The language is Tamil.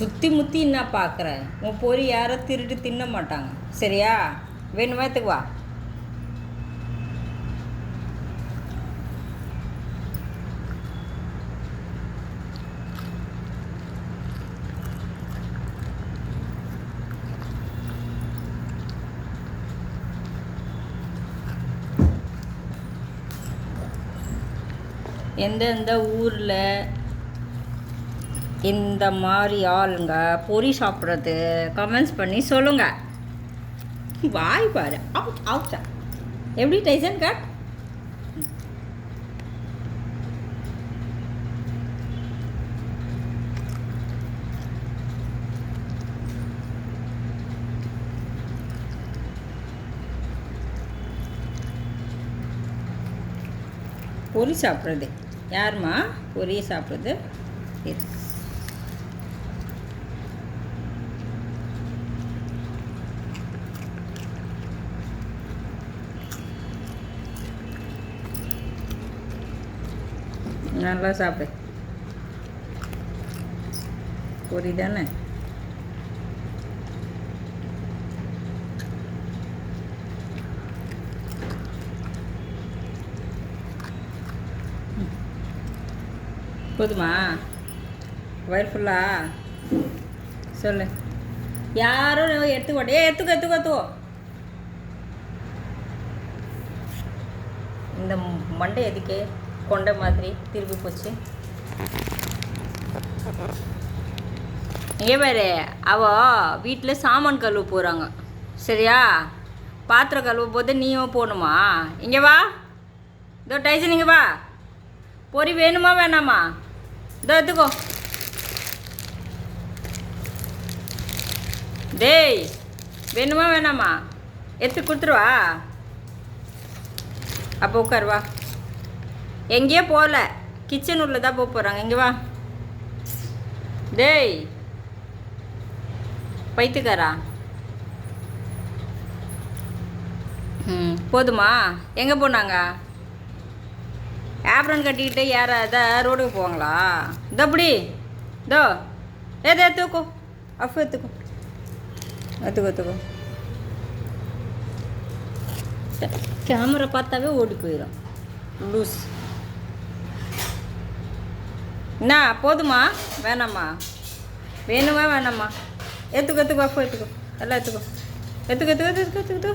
சுற்றி முற்றி என்ன பார்க்குற உன் பொறி யாரும் திருட்டு தின்ன மாட்டாங்க. சரியா? வேணுமா எடுத்துக்கு வா. எந்தெந்த ஊரில் இந்த மாதிரி ஆளுங்க பொரி சாப்பிட்றது கமெண்ட்ஸ் பண்ணி சொல்லுங்க. வாய் பாரு. அவுட் அவுட் எப்படி டைசன் கட் பொறி சாப்பிட்றது. யாரும்மா? பொரியை சாப்பிட்றது. இருக்கு நல்லா சாப்பிடு. பொரி தானே போதுமா? வயிறு ஃபுல்லா சொல்லு. யாரும் எடுத்துக்கோட்டே ஏ எடுத்துக்கோ எடுத்துக்கோ எடுத்துக்கோ. இந்த மண்டை எதுக்கு? கொண்ட மாதிரி திரும்பி போச்சு. இங்கே பாரு அவ வீட்டில் சாமான் கழுவ போகிறாங்க சரியா? பாத்திரம் கழுவ போது நீயும் போகணுமா? இங்கே வா. இதோ டைசன் இங்கே வா. பொரி வேணுமா வேணாமா? இதோ எடுத்துக்கோ. டேய் வேணுமா வேணாமா? எடுத்து கொடுத்துருவா அப்போ உட்காரு வா. எங்கேயோ போகல. கிச்சன் உள்ள தான் போக போகிறாங்க இங்கே வா. டேய். பைத்துக்காரா ம் போதுமா? எங்கே போனாங்க? ஆப்ரன் கட்டிக்கிட்டு யாராவது ரோடுக்கு போவாங்களா? இதோ அப்படி இதோ. ஏதோ எடுத்துக்கோ. அஃப் எடுத்துக்கோ. எடுத்துக்கோ எடுத்துக்கோ. கேமரா பார்த்தாவே ஓடி போயிடும் லூஸ் என்ன போதுமா வேணாமா வேணுமா வேணாமா எடுத்துக்கோ எடுத்துக்கோ அப்போ எடுத்துக்கோ எல்லாம் எடுத்துக்கோ எடுத்துக்கோ எடுத்துக்கோ எடுத்துக்கோ எடுத்துக்கோ